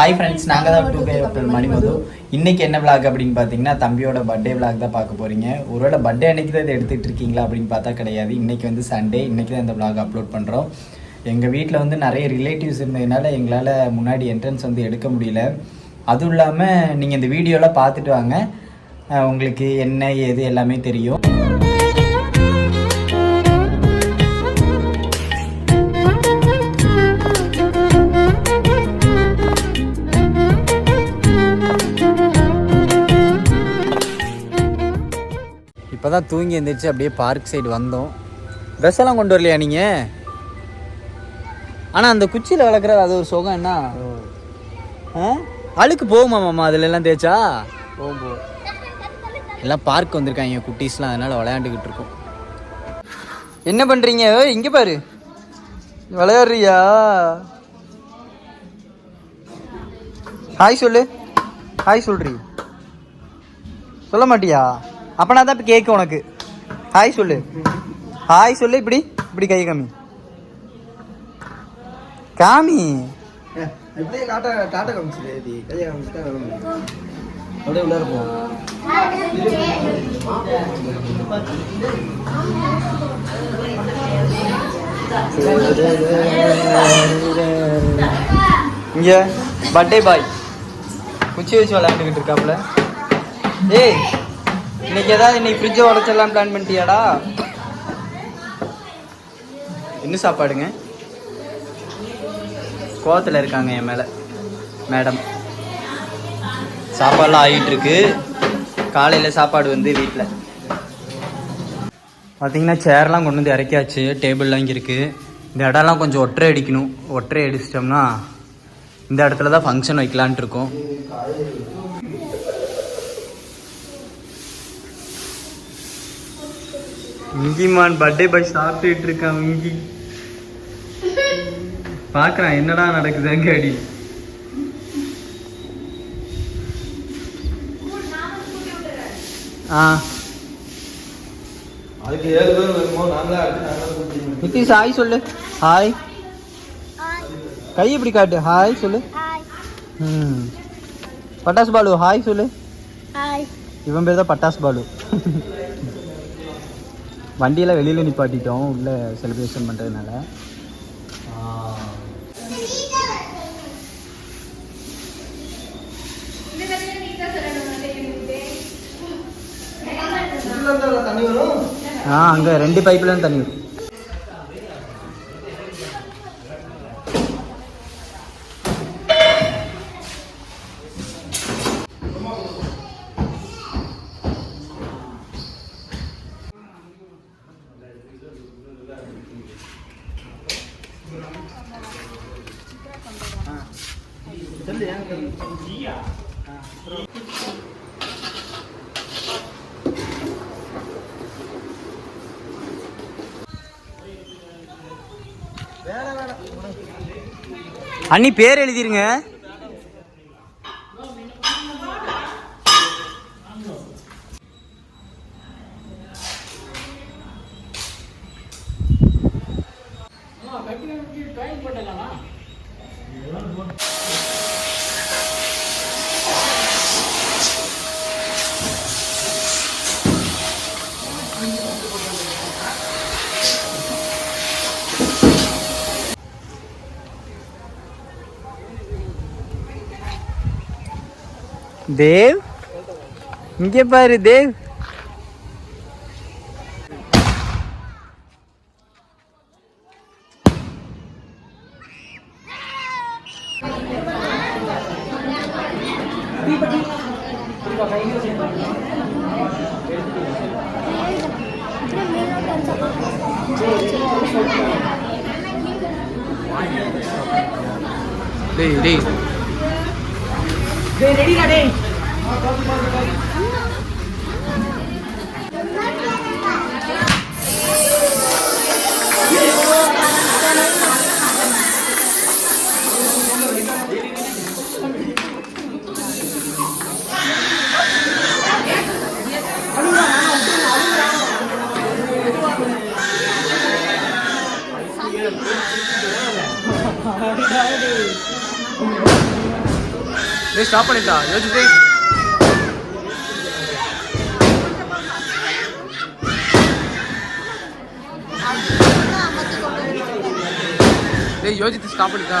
Hi friends நாங்கள் தான் two K hotel மணிமது இன்றைக்கி என்ன விளாக் அப்படின்னு பார்த்தீங்கன்னா தம்பியோட பர்த்டே விளாக் தான் பார்க்க போகிறீங்க ஒருவேளை பர்த்டே அன்னைக்கு தான் இதை எடுத்துகிட்டு இருக்கீங்களா அப்படின்னு பார்த்தா கிடையாது. இன்றைக்கி வந்து சண்டே இன்னைக்கு தான் இந்த விளாக் அப்லோட் பண்ணுறோம் எங்கள் வீட்டில் வந்து நிறைய ரிலேட்டிவ்ஸ் இருந்ததுனால எங்களால் முன்னாடி என்ட்ரன்ஸ் வந்து எடுக்க முடியல. அதுவும் இல்லாமல் நீங்கள் இந்த வீடியோலாம் பார்த்துட்டு வாங்க. உங்களுக்கு என்ன ஏது எல்லாமே தெரியும். இப்போ தான் தூங்கி எழுந்திரிச்சு அப்படியே பார்க் சைடு வந்தோம். ட்ரெஸ் எல்லாம் கொண்டு வரலையா நீங்கள் ஆனால் அந்த குச்சியில் வளர்க்குறது அது ஒரு சுகம் என்ன? அழுக்கு போகுமா மாமா? அதில் எல்லாம் தேய்ச்சா? போகும் எல்லாம் பார்க் வந்திருக்காங்க குட்டீஸ்லாம். அதனால் விளையாண்டுக்கிட்டு இருக்கோம். என்ன பண்ணுறீங்க இங்கே பாரு. விளையாடுறியா? ஹாய் சொல்லு. ஹாய் சொல்றீ. சொல்ல மாட்டியா? அப்பனா தான் இப்போ கேட்க உனக்கு. ஹாய் சொல்லு. ஹாய் சொல்லு இப்படி இப்படி கை காமி. காமி. இங்க பர்த்டே பாய் குச்சி வச்சு விளையாண்டுக்கிட்டு இருக்காப்புல. ஏய் இன்னைக்கு ஏதாவது இன்னைக்கு ஃப்ரிட்ஜை உடச்சிடலாம் பிளான் பண்ணிட்டியாடா? என்ன சாப்பாடுங்க? கோவத்தில் இருக்காங்க என் மேலே மேடம் சாப்பாடெலாம் ஆகிட்டுருக்கு. காலையில் சாப்பாடு வந்து வீட்டில் பார்த்தீங்கன்னா சேர்லாம் கொண்டு வந்து இறக்கியாச்சு டேபிள்லாம் இங்கே இருக்குது இந்த இடம்லாம் கொஞ்சம் ஒற்றை அடிக்கணும். ஒற்றை அடிச்சிட்டோம்னா இந்த இடத்துல தான் ஃபங்க்ஷன் வைக்கலான்ட்டு இருக்கோம். இங்கிமான் பர்த்டே பாய் சாப்பிட்டுட்டு இருக்கான் இங்கி பார்க்குறான் என்னடா நடக்குது அங்கே அடி ஆ. அதுக்கு ஏழு பேர் நாங்களே நிதிஷ் ஹாய் சொல்லு. ஹாய் கை இப்படி காட்டு. ஹாய் சொல்லு. ம். பட்டாசு பாலு ஹாய் சொல்லு. ஹாய் இவன் பேர் தான் பட்டாசு பாலு. வண்டியெல்லாம் வெளியில் நிப்பாட்டிட்டோம் உள்ள செலிப்ரேஷன் பண்ணுறதுனால ஆ. அங்கே ரெண்டு பைப்பில் தான் தண்ணி வரும். அண்ணி பேர் எழுதிருங்க. தேவ்? இங்கே பாரு தேவ். டேய் டேய். ਦੇ ਰੇੜੀ டேய் ஸ்டாப் பண்ணிட்டா யோசிச்சு டேய் யோசித்து ஸ்டாப் பண்ணிட்டா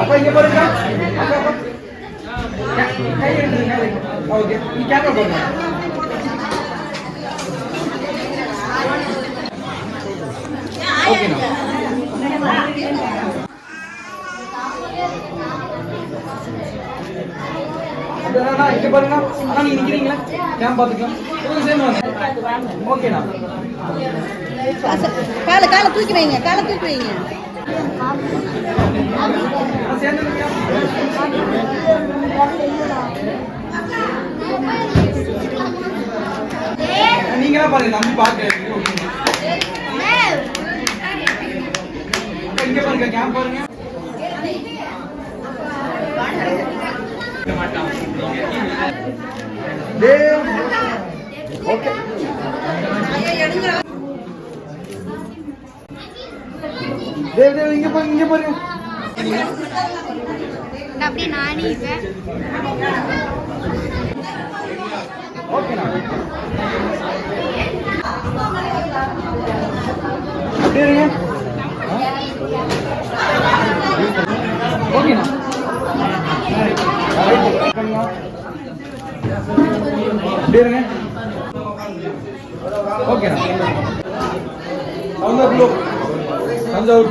அப்ப இங்க பாருங்க கை எடுத்துருங்க ஓகே நீ கேமரா பாருங்க ஓகேண்ணா அண்ணா இங்க பாருங்க. அண்ணா நீங்க நிக்கிறீங்களா? கேம் பாத்துக்கலாம் கொஞ்சம் சேர்ந்து வாங்க ஓகேண்ணா காலை காலை தூக்கி வைங்க காலை தூக்கி வைங்க? நீங்க பாருங்க நம்பி பாக்க இங்க பாருங்க கேம் பாருங்க. தேவ் ஓகே தேவ் இங்க பாருங்க இங்க பாருங்க அப்படி நானே இவன் அப்படியே இருங்க ஓகேண்ணா ஓகே தஞ்சாவூர்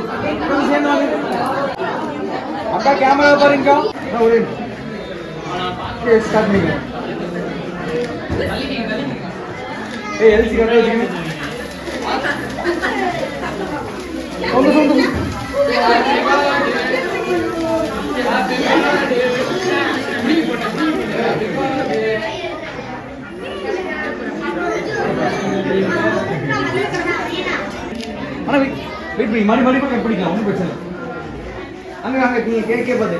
அக்கா கேமரா பாருங்கக்கா. ஒரு ஸ்டார்ட் பண்ணிக்கிறேன். ஏய் எல்சி கரெக்டா சொந்த சொந்த அண்ணா வெயிட் வெயிட் பண்ணி மறுபடி மறுபடி கட் பண்ணிக்கலாம் ஒன்றும் பிரச்சனை அங்கே அங்கே நீங்கள் கே கே பார்த்து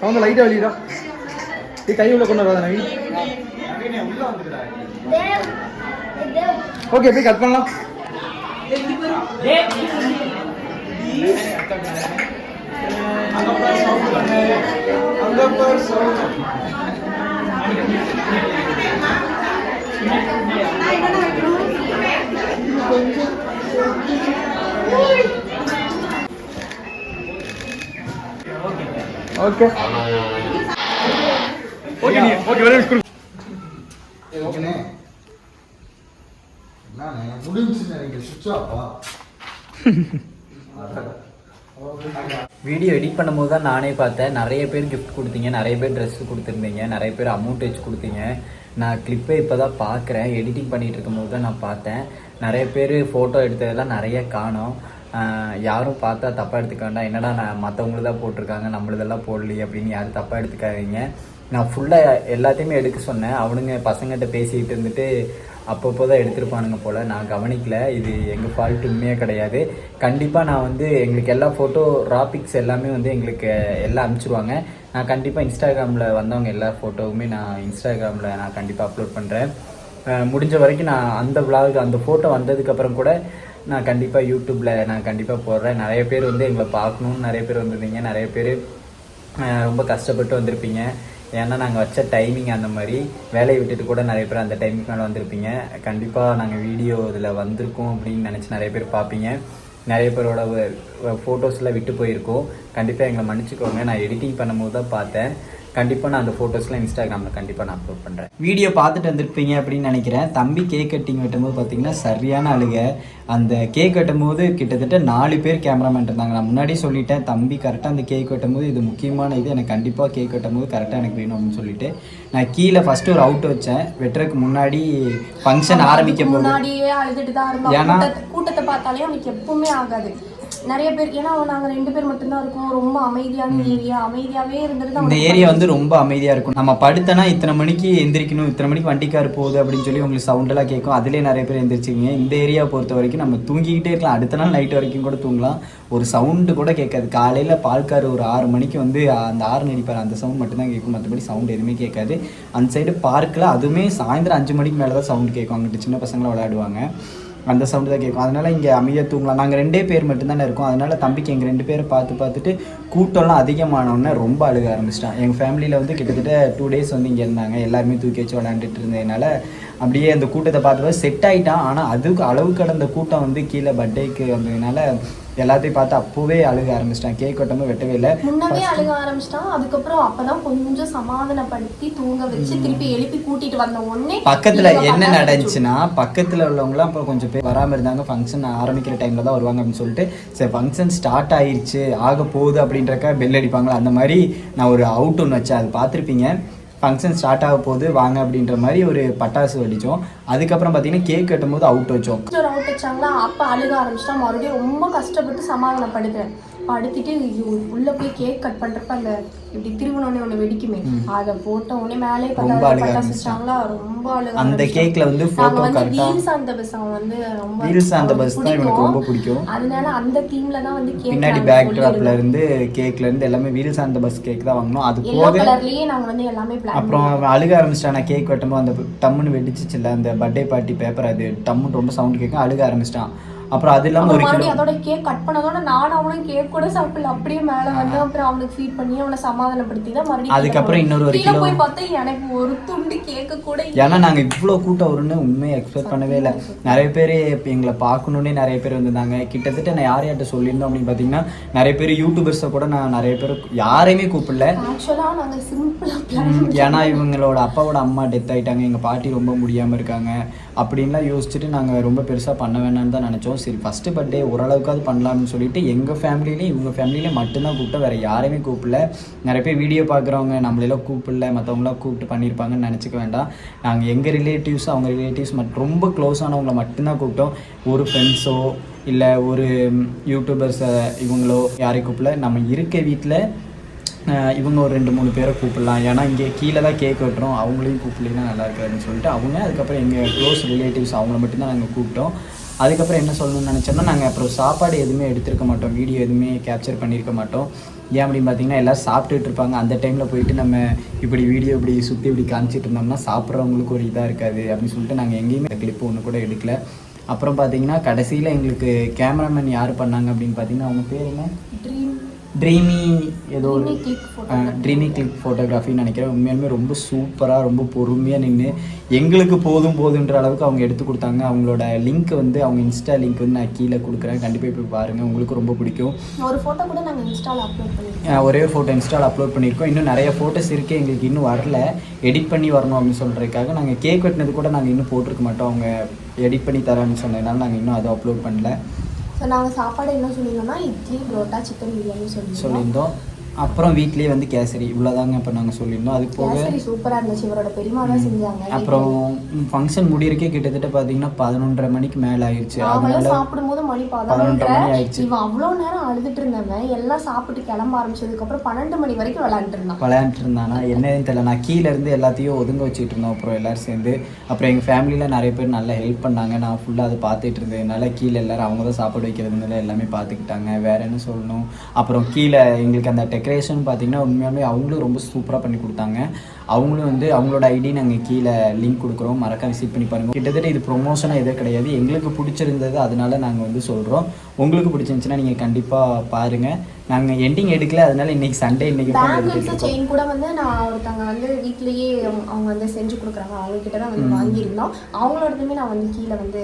சவுண்ட் லைட்டாக வெளியிடா. நீ கை உள்ள கொண்டு வராத நவீன் ஓகே போய் கட் பண்ணலாம். அங்க பார் சவுண்ட் ஓகே ஓகே நீ ஓகே ஒரே நிமிஷம் ஓகேண்ணே என்னண்ணே முடிஞ்சுன்னு நினைக்கிறேன் சுவிட்ச் ஆஃபா வீடியோ எடிட் பண்ணும்போது தான் நானே பார்த்தேன். நிறைய பேர் கிஃப்ட் கொடுத்தீங்க நிறைய பேர் ட்ரெஸ் கொடுத்துருந்தீங்க நிறைய பேர் அமௌண்ட் வச்சு கொடுத்தீங்க. நான் கிளிப்பை இப்போ தான் பார்க்குறேன். எடிட்டிங் பண்ணிகிட்டு இருக்கும்போது தான் நான் பார்த்தேன். நிறைய பேர் ஃபோட்டோ எடுத்ததெல்லாம் நிறைய காணோம். யாரும் பார்த்தா தப்பாக எடுத்துக்க வேண்டாம். என்னடா நான் மற்றவங்களுக்கு தான் போட்டிருக்காங்க நம்மளதெல்லாம் போடலையே அப்படின்னு யாரும் தப்பாக எடுத்துக்காதீங்க. நான் ஃபுல்லாக எல்லாத்தையுமே எடுக்க சொன்னேன். அவனுங்க பசங்கள்கிட்ட பேசிக்கிட்டு இருந்துட்டு அப்பப்போ தான் எடுத்திருப்பானுங்க போல். நான் கவனிக்கல. இது எங்கள் ஃபால்ட் உண்மையாக கிடையாது. கண்டிப்பாக நான் வந்து எங்களுக்கு எல்லா ஃபோட்டோ ராபிக்ஸ் எல்லாமே வந்து எங்களுக்கு எல்லாம் அனுப்பிச்சிருவாங்க. நான் கண்டிப்பாக இன்ஸ்டாகிராமில் வந்தவங்க எல்லா ஃபோட்டோவுமே நான் இன்ஸ்டாகிராமில் நான் கண்டிப்பாக அப்லோட் பண்ணுறேன் முடிஞ்ச வரைக்கும் நான் அந்த vlog அந்த ஃபோட்டோ வந்ததுக்கப்புறம் கூட நான் கண்டிப்பாக யூடியூப்பில் நான் கண்டிப்பாக போடுறேன். நிறைய பேர் வந்து எங்களை பார்க்கணுன்னு நிறைய பேர் வந்திருந்தீங்க. நிறைய பேர் ரொம்ப கஷ்டப்பட்டு வந்திருப்பீங்க. ஏன்னா நாங்கள் வச்ச டைமிங் அந்த மாதிரி வேலையை விட்டுட்டு கூட நிறைய பேர் அந்த டைமுக்கு மேலே வந்திருப்பீங்க. கண்டிப்பாக நாங்கள் வீடியோ இதில் வந்திருக்கோம் அப்படின்னு நினச்சி நிறைய பேர் பார்ப்பீங்க. நிறைய பேரோட ஃபோட்டோஸ்லாம் விட்டு போயிருக்கோம். கண்டிப்பாக எங்களை மன்னிச்சுக்கோங்க. நான் எடிட்டிங் பண்ணும்போது தான் பார்த்தேன். கண்டிப்பாக நான் அந்த ஃபோட்டோஸ்லாம் இன்ஸ்டாகிராமில் கண்டிப்பாக நான் அப்லோட் பண்ணுறேன் வீடியோ பார்த்துட்டு வந்திருப்பீங்க அப்படின்னு நினைக்கிறேன். தம்பி கேக் கட்டிங் வெட்டும்போது பார்த்தீங்கன்னா சரியான அழுகை. அந்த கேக் வெட்டும்போது கிட்டத்தட்ட நாலு பேர் கேமராமேன் இருந்தாங்க. நான் முன்னாடியே சொல்லிட்டேன் தம்பி கரெக்டாக அந்த கேக் வெட்டும்போது இது முக்கியமான இது எனக்கு கண்டிப்பாக கேக் வெட்டும்போது கரெக்டாக எனக்கு வேணும் அப்படின்னு சொல்லிட்டு நான் கீழே ஃபஸ்ட்டு ஒரு அவுட் வச்சேன். வெட்டுறதுக்கு முன்னாடி ஃபங்க்ஷன் ஆரம்பிக்க போது. ஏன்னா- கூட்டத்தை பார்த்தாலே அவனுக்கு எப்பவுமே ஆகாது. நிறைய பேர் ஏன்னா அவன் நாங்க ரெண்டு பேர் மட்டும்தான் இருக்கோம். ரொம்ப அமைதியான ஏரியா. அமைதியாவே இருந்துட்டு இந்த ஏரியா வந்து ரொம்ப அமைதியாக இருக்கும். நம்ம படுத்தனா இத்தனை மணிக்கு எந்திரிக்கணும் இத்தனை மணிக்கு வண்டிக்கார் போகுது அப்படின்னு சொல்லி உங்களுக்கு சவுண்டெல்லாம் கேட்கும். அதிலே நிறைய பேர் எந்திரிச்சிங்க இந்த ஏரியாவை பொறுத்த வரைக்கும் நம்ம தூங்கிக்கிட்டே இருக்கலாம். அடுத்த நாள் நைட் வரைக்கும் கூட தூங்கலாம். ஒரு சவுண்டு கூட கேட்காது. காலையில் பால்கார் ஒரு ஆறு மணிக்கு வந்து அந்த ஆறு நடிப்பார் அந்த சவுண்ட் மட்டும்தான் கேட்கும். மற்றபடி சவுண்ட் எதுவுமே கேட்காது. அந்த சைடு பார்க்கில் அதுவுமே சாயந்தரம் அஞ்சு மணிக்கு மேலே தான் சவுண்ட் கேட்கும். அங்கிட்டு சின்ன பசங்களாம் விளையாடுவாங்க. அந்த சவுண்டு தான் கேட்கும் அதனால் இங்கே அமைதியாக தூங்கலாம். நாங்கள் ரெண்டே பேர் மட்டும்தானே இருக்கோம். அதனால தம்பிக்கு எங்கள் ரெண்டு பேரை பார்த்து பார்த்துட்டு கூட்டம்லாம் அதிகமானோடனே ரொம்ப அழுக ஆரம்பிச்சிட்டான். எங்கள் ஃபேமிலியில் வந்து கிட்டத்தட்ட டூ டேஸ் வந்து இங்கே இருந்தாங்க. எல்லாருமே தூக்கி வச்சு விளாண்டுட்டு இருந்ததுனால அப்படியே அந்த கூட்டத்தை பார்த்து செட் ஆகிட்டான் ஆனால் அதுக்கு அளவு கடந்த கூட்டம் வந்து கீழே பர்த்டேக்கு வந்ததுனால எல்லாத்தையும் பார்த்து அப்போவே அழுக ஆரம்பிச்சிட்டான். கேக் வெட்டமும் வெட்டவே இல்லை. முன்னவே அழுக ஆரம்பிச்சிட்டான். அதுக்கப்புறம் அப்பதான் கொஞ்சம் சமாதானப்படுத்தி தூங்க வச்சு திருப்பி எழுப்பி கூட்டிட்டு வந்த உடனே பக்கத்துல என்ன நடந்துச்சுன்னா பக்கத்துல உள்ளவங்கலாம் இப்போ கொஞ்சம் பேர் வராம இருந்தாங்க. ஃபங்க்ஷன் ஆரம்பிக்கிற டைம்ல தான் வருவாங்க அப்படின்னு சொல்லிட்டு சரி ஃபங்க்ஷன் ஸ்டார்ட் ஆயிருச்சு ஆக போகுது அப்படின்றக்க பெல் அடிப்பாங்களா? அந்த மாதிரி நான் ஒரு அவுட் ஒன்று வச்சேன். அது பார்த்துருப்பீங்க. ஃபங்க்ஷன் ஸ்டார்ட் ஆக போகுது வாங்க அப்படின்ற மாதிரி ஒரு பட்டாசு வெடிச்சோம். அதுக்கப்புறம் பார்த்தீங்கன்னா கேக் கட்டும்போது அவுட் வச்சோம். அவுட் வச்சாங்களா அப்போ அழுக ஆரம்பிச்சிட்டா மறுபடியும் ரொம்ப கஷ்டப்பட்டு சமாதானப்படுத்துறேன். படுத்திட்டு ஐயோ, உள்ள போய் கேக் கட் பண்றப்ப அந்த இப்படி திருவண்ணோடனே ஒண்ணு வெடிக்குமே. அதை போட்ட உடனே மேலே ரொம்ப அழுக பட்டாசு ஆரம்பிச்சிட்டான். வச்சாங்களா ரொம்ப அழுக அந்த. கேக்ல வந்து correct ஆ- வீல்ஸ் அந்த பஸ் அவன் வந்து ரொம்ப the அவனுக்கு bus தான் இவனுக்கு ரொம்ப பிடிக்கும். அதனால அந்த தீம்ல தான் வந்து கேக் பின்னாடி பேக் ட்ராப்ல இருந்து கேக்ல இருந்து எல்லாமே வீல்ஸ் அந்த பஸ் கேக் தான் வாங்கினோம். அது போக கலர்லயே நாங்க வந்து எல்லாமே பிளான் அப்புறம் அழுக ஆரம்பிச்சிட்டான். கேக் வெட்டும்போது அந்த டம்முன்னு வெடிச்சிச்சுல அந்த பர்த்டே பார்ட்டி பேப்பர் அது டம்முன்னு ரொம்ப சவுண்ட் கேட்கும். அழுக ஆரம்பிச்சிட்டான். அப்புறம் அது இல்லாமல் ஒரு கிலோ அதோட கேக் கட் பண்ணதோட நானும் அவனும் கேக் கூட சாப்பிடல. அப்படியே மேல வந்து அப்புறம் அவனுக்கு ஃபீட் பண்ணி அவனை சமாதானப்படுத்தி தான் மறுபடியும் அதுக்கப்புறம் இன்னொரு ஒரு கிலோ போய் பார்த்தா எனக்கு ஒரு துண்டு கேக்கு கூட. ஏன்னா நாங்கள் இவ்வளோ கூட்டம் வரும்னு உண்மையை எக்ஸ்பெக்ட் பண்ணவே இல்லை. நிறைய பேர் இப்போ எங்களை பார்க்கணுன்னே நிறைய பேர் வந்திருந்தாங்க. கிட்டத்தட்ட நான் யார் யார்கிட்ட சொல்லியிருந்தோம் அப்படின்னு பார்த்தீங்கன்னா நிறைய பேர் யூடியூபர்ஸை கூட நான் நிறைய பேர் யாரையுமே கூப்பிடல. ஆக்சுவலா நாங்க சிம்பிளா பிளான் ம், ஏன்னா இவங்களோட அப்பாவோட அம்மா டெத் ஆயிட்டாங்க. எங்கள் பாட்டி ரொம்ப முடியாமல் இருக்காங்க. அப்படின்லாம் யோசிச்சுட்டு நாங்கள் ரொம்ப பெருசாக பண்ண வேணாம்னு தான் நினச்சோம். சரி ஃபஸ்ட்டு பர்த்டே ஓரளவுக்காவது பண்ணலாம்னு சொல்லிட்டு எங்கள் ஃபேமிலியிலையும் இவங்க ஃபேமிலியிலையும் மட்டும்தான் கூப்பிட்டு வேறு யாரையுமே கூப்பிடல. நிறைய பேர் வீடியோ பார்க்குறவங்க நம்மளெல்லாம் கூப்பிடல. மற்றவங்களாம் கூப்பிட்டு பண்ணியிருப்பாங்கன்னு நினச்சிக்க வேண்டாம். நாங்கள் எங்கள் ரிலேட்டிவ்ஸ் அவங்க ரிலேட்டிவ்ஸ் மட்டும் ரொம்ப க்ளோஸ் ஆனவங்கள மட்டும்தான் கூப்பிட்டோம். ஒரு ஃப்ரெண்ட்ஸோ இல்லை ஒரு யூடியூபர்ஸை இவங்களோ யாரையும் கூப்பிடல. நம்ம இருக்க வீட்டில் இவங்க ஒரு ரெண்டு மூணு பேரை கூப்பிடலாம். ஏன்னா இங்கே கீழே தான் கேக் வெட்டுறோம். அவங்களையும் கூப்பிடலாம் நல்லா இருக்காதுன்னு சொல்லிட்டு அவங்க அதுக்கப்புறம் எங்கள் க்ளோஸ் ரிலேட்டிவ்ஸ் அவங்கள மட்டும்தான் நாங்கள் கூப்பிட்டோம். அதுக்கப்புறம் என்ன சொல்லணும்னு நினச்சோம்னா நாங்கள் அப்புறம் சாப்பாடு எதுவுமே எடுத்திருக்க மாட்டோம். வீடியோ எதுவுமே கேப்சர் பண்ணியிருக்க மாட்டோம். ஏன் அப்படின்னு பார்த்தீங்கன்னா எல்லோரும் சாப்பிட்டுட்டு இருப்பாங்க. அந்த டைமில் போயிட்டு நம்ம இப்படி வீடியோ இப்படி சுற்றி இப்படி காமிச்சிட்டு இருந்தோம்னா சாப்பிட்றவங்களுக்கு ஒரு இதாக இருக்காது அப்படின்னு சொல்லிட்டு நாங்கள் எங்கேயுமே கிளிப்பு ஒன்று கூட எடுக்கல. அப்புறம் பார்த்தீங்கன்னா கடைசியில் எங்களுக்கு கேமராமேன் யார் பண்ணாங்க அப்படின்னு பார்த்தீங்கன்னா அவங்க பேர் என்ன? ட்ரீம் ஏதோ ஒரு. ட்ரீமி கிளிக் ஃபோட்டோகிராஃபின்னு நினைக்கிறேன். உண்மையாலுமே ரொம்ப சூப்பராக ரொம்ப பொறுமையாக நின்று எங்களுக்கு போதும் போதுன்ற அளவுக்கு அவங்க எடுத்து கொடுத்தாங்க. அவங்களோட லிங்க் வந்து அவங்க இன்ஸ்டா லிங்க் வந்து நான் கீழே கொடுக்குறேன். கண்டிப்பாக போய் பாருங்கள் உங்களுக்கு ரொம்ப பிடிக்கும். ஒரு போட்டோ கூட நாங்க இன்ஸ்டால அப்லோட் பண்ணிருக்கோம். அஹ் ஒரே ஃபோட்டோ இன்ஸ்டால் அப்லோட் பண்ணியிருக்கோம் இன்னும் நிறைய ஃபோட்டோஸ் இருக்குது எங்களுக்கு இன்னும் வரல. எடிட் பண்ணி வரணும் அப்படின்னு சொல்கிறதுக்காக நாங்கள் கேக் வெட்டினது கூட நாங்கள் இன்னும் போட்டிருக்க மாட்டோம். அவங்க எடிட் பண்ணி தரேன்னு சொன்னதுனால நாங்கள் இன்னும் அதை அப்லோட் பண்ணல. ஸோ நாங்கள் சாப்பாடு என்ன சொல்லியிருந்தோம்னா இட்லி புரோட்டா சிக்கன் பிரியாணி சொல்லி சொல்லியிருந்தோம். அப்புறம் வீட்லேயே வந்து கேசரி இவ்வளோதாங்க இப்போ நாங்கள் சொல்லியிருந்தோம். அதுக்கு போக கேசரி சூப்பரா இருந்துச்சு. இவரோட பெரியமா தான் செஞ்சாங்க. அப்புறம் ஃபங்க்ஷன் முடியறக்கே கிட்டத்தட்ட பார்த்தீங்கன்னா பதினொன்றரை மணிக்கு மேலே ஆயிடுச்சு. அதனால சாப்பிடும்போது மணி பதினொன்றரை. மணி ஆயிடுச்சு. இவன் அவ்வளோ நேரம் அழுதுட்டு இருந்தவன். எல்லாம் சாப்பிட்டு கிளம்ப ஆரம்பிச்சதுக்கு அப்புறம் பன்னெண்டு மணி வரைக்கும் விளையாண்டுட்டு இருந்தான். விளையாண்டுட்டு இருந்தானா? என்னன்னு தெரியல. நான் கீழே இருந்து எல்லாத்தையும் ஒதுங்க வச்சுட்டு இருந்தோம். அப்புறம் எல்லாரும் சேர்ந்து. அப்புறம் எங்கள் ஃபேமிலியில் நிறைய பேர் நல்லா ஹெல்ப் பண்ணாங்க. நான் ஃபுல்லாக அதை பார்த்துட்டு இருந்ததுனால கீழே எல்லாரும் அவங்க தான் சாப்பாடு வைக்கிறதுனால எல்லாமே பார்த்துக்கிட்டாங்க. வேற என்ன சொல்லணும்? அப்புறம் கீழே எங்களுக்கு அந்த டெக்கரேஷன் பார்த்தீங்கன்னா உண்மையாலுமே அவங்களும் ரொம்ப சூப்பராக பண்ணி கொடுத்தாங்க. அவங்களும் வந்து அவங்களோட ஐடி நாங்கள் கீழே லிங்க் கொடுக்குறோம். மறக்காம விசிட் பண்ணி பாருங்க. கிட்டத்தட்ட இது ப்ரொமோஷனாக எதுவும் கிடையாது. எங்களுக்கு பிடிச்சிருந்தது அதனால நாங்கள் வந்து சொல்கிறோம் உங்களுக்கு பிடிச்சிருந்துச்சுன்னா நீங்கள் கண்டிப்பாக பாருங்கள் நாங்கள் எண்டிங் எடுக்கல அதனால இன்னைக்கு சண்டே இன்னைக்கு செயின் கூட வந்து நான் ஒருத்தவங்க வந்து வீட்லயே அவங்க வந்து செஞ்சு கொடுக்குறாங்க. அவங்க கிட்ட தான் வந்து வாங்கியிருந்தோம். அவங்களோடதுமே நான் வந்து கீழே வந்து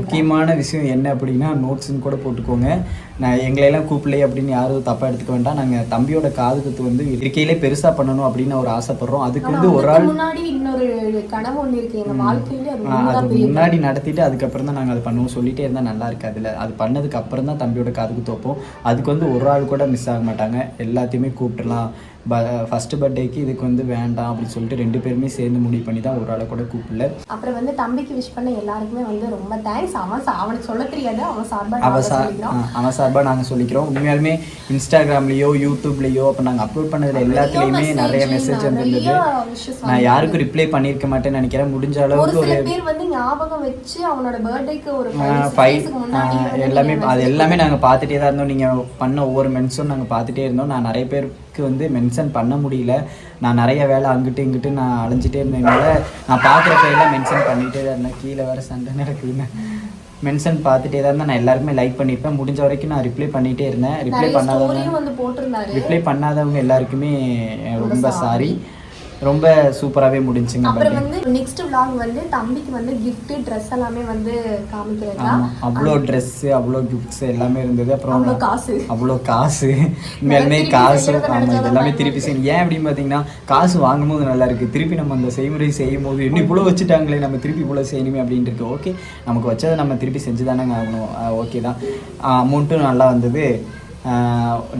முக்கியமான விஷயம் என்ன அப்படின்னா நோட்ஸ்னு கூட போட்டுக்கோங்க. நான் எங்களையெல்லாம் கூப்பிடலையே அப்படின்னு யாரும் தப்பாக எடுத்துக்க வேண்டாம். நாங்கள் தம்பியோட காது குத்து வந்து இருக்கையிலே பெருசாக பண்ணணும் அப்படின்னு ஒரு ஆசைப்படுறோம். அதுக்கு வந்து ஒரு ஆள் முன்னாடி இன்னொரு கனவு ஒண்ணு இருக்கு. எங்க வாழ்க்கையில முன்னாடி நடத்திட்டு அதுக்கப்புறம் தான் நாங்கள் அதை பண்ணுவோம். சொல்லிட்டே இருந்தால் நல்லா இருக்காதுல்ல. அது பண்ணதுக்கு அப்புறம் தான் தம்பியோட காதுக்கு தோப்போம் அதுக்கு வந்து ஒரு ஆள் கூட மிஸ் ஆக மாட்டாங்க எல்லாத்தையுமே கூப்பிட்டுலாம் ப ஃபஸ்ட்டு பர்த்டேக்கு இதுக்கு வந்து வேண்டாம் அப்படின்னு சொல்லிட்டு ரெண்டு பேருமே சேர்ந்து முடிவு பண்ணி தான் ஒரு ஆளை கூட கூப்பிடல. அப்புறம் வந்து தம்பிக்கு விஷ் பண்ண எல்லாருக்குமே வந்து ரொம்ப தேங்க்ஸ் அவன் அவனுக்கு சொல்ல தெரியாது. அவன் சார்பா அவ நாங்க சா சொல்லிக்கிறோம். ஆ, அவன் சார்பாக நாங்கள் சொல்லிக்கிறோம். உண்மையாலுமே இன்ஸ்டாகிராம்லேயோ யூடியூப்லேயோ அப்போ நாங்கள் அப்லோட் பண்ணதில் எல்லாத்துலேயுமே நிறைய மெசேஜ் வந்திருந்தது. நான் யாருக்கும் ரிப்ளை பண்ணியிருக்க மாட்டேன்னு நினைக்கிறேன். முடிஞ்ச அளவுக்கு ஒரு பேர் வந்து ஞாபகம் வச்சு அவனோட பர்த்டேக்கு ஒரு ஃபைவ் எல்லாமே அது எல்லாமே நாங்கள் பார்த்துட்டே தான் இருந்தோம். நீங்கள் பண்ண ஒவ்வொரு மென்ஷன் நாங்கள் பார்த்துட்டே இருந்தோம். நான் நிறைய பேருக்கு வந்து மென்ஷன் பண்ண முடியல. நான் நிறைய வேலை அங்கிட்டு இங்கிட்டு நான் அலைஞ்சிட்டே இருந்ததுனால நான் பார்க்குற பேரெல்லாம் மென்ஷன் பண்ணிகிட்டே தான் இருந்தேன். கீழே வேறு சண்டை நடக்குதுன்னு. மென்ஷன் பார்த்துட்டே தான் இருந்தேன். நான் எல்லாருக்குமே லைக் பண்ணியிருப்பேன். முடிஞ்ச வரைக்கும் நான் ரிப்ளை பண்ணிகிட்டே இருந்தேன். ரிப்ளை பண்ணாதவங்க ரிப்ளை பண்ணாதவங்க எல்லாருக்குமே ரொம்ப சாரி ரொம்ப சூப்பராகவே முடிஞ்சுங்க அப்புறம். வந்து நெக்ஸ்ட் vlog வந்து தம்பிக்கு வந்து gift ட்ரெஸ் எல்லாமே வந்து காமிக்கிறது அவ்வளோ ட்ரெஸ்ஸு அவ்வளோ கிஃப்ட்ஸ் எல்லாமே இருந்தது. அப்புறம் அவ்வளோ காசு. அவ்வளோ காசு. உண்மையாலுமே காசு ஆமாம் தான் திருப்பி செய்யணும். ஏன் அப்படின்னு பார்த்தீங்கன்னா காசு வாங்கும்போது நல்லா இருக்கு. திருப்பி நம்ம அந்த செய்முறை செய்யும் போது இன்னும் இவ்வளோ வச்சுட்டாங்களே நம்ம திருப்பி இவ்வளோ செய்யணுமே அப்படின்ட்டு இருக்கு. ஓகே நமக்கு வச்சதை நம்ம திருப்பி செஞ்சு தானேங்க ஆகணும் ஓகே தான். அமௌண்ட்டும் நல்லா வந்தது.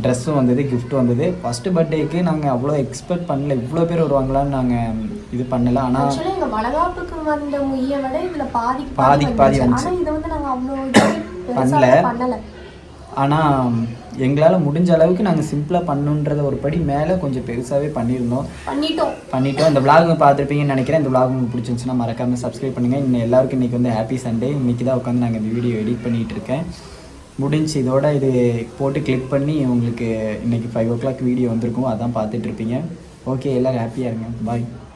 ட்ரெஸ்ஸும் வந்தது gift வந்தது. ஃபஸ்ட்டு பர்த்டேக்கு நாங்கள் அவ்வளோ எக்ஸ்பெக்ட் பண்ணல. இவ்வளோ பேர் வருவாங்களான்னு நாங்கள் இது பண்ணல. ஆனால் வளகாப்புக்கு வந்த முய்ய விட இதுல பாதிக்கு பாதிக்கு பாதி வந்துச்சு. இதை வந்து அவ்வளோ பண்ணல. பண்ணல. ஆனால் எங்களால் முடிஞ்ச அளவுக்கு நாங்கள் சிம்பிளாக பண்ணுன்றத ஒரு படி மேலே கொஞ்சம் பெருசாகவே பண்ணியிருந்தோம். பண்ணிட்டோம். பண்ணிட்டோம். இந்த vlog பார்த்துருப்பீங்கன்னு நினைக்கிறேன். இந்த vlog உங்களுக்கு பிடிச்சிருந்துச்சுன்னா மறக்காமல் சப்ஸ்கிரைப் பண்ணுங்கள் இன்னும் எல்லாருக்கும் இன்றைக்கி வந்து ஹாப்பி சண்டே இன்றைக்கி தான் உட்காந்து நாங்கள் இந்த வீடியோ எடிட் பண்ணிகிட்டு இருக்கேன். முடிஞ்சு இதோட இது போட்டு கிளிக் பண்ணி உங்களுக்கு இன்றைக்கி ஃபைவ் ஓ கிளாக் வீடியோ வந்திருக்கும். அதான் பார்த்துட்ருப்பீங்க ஓகே எல்லோரும் ஹாப்பியாக இருங்க. பாய்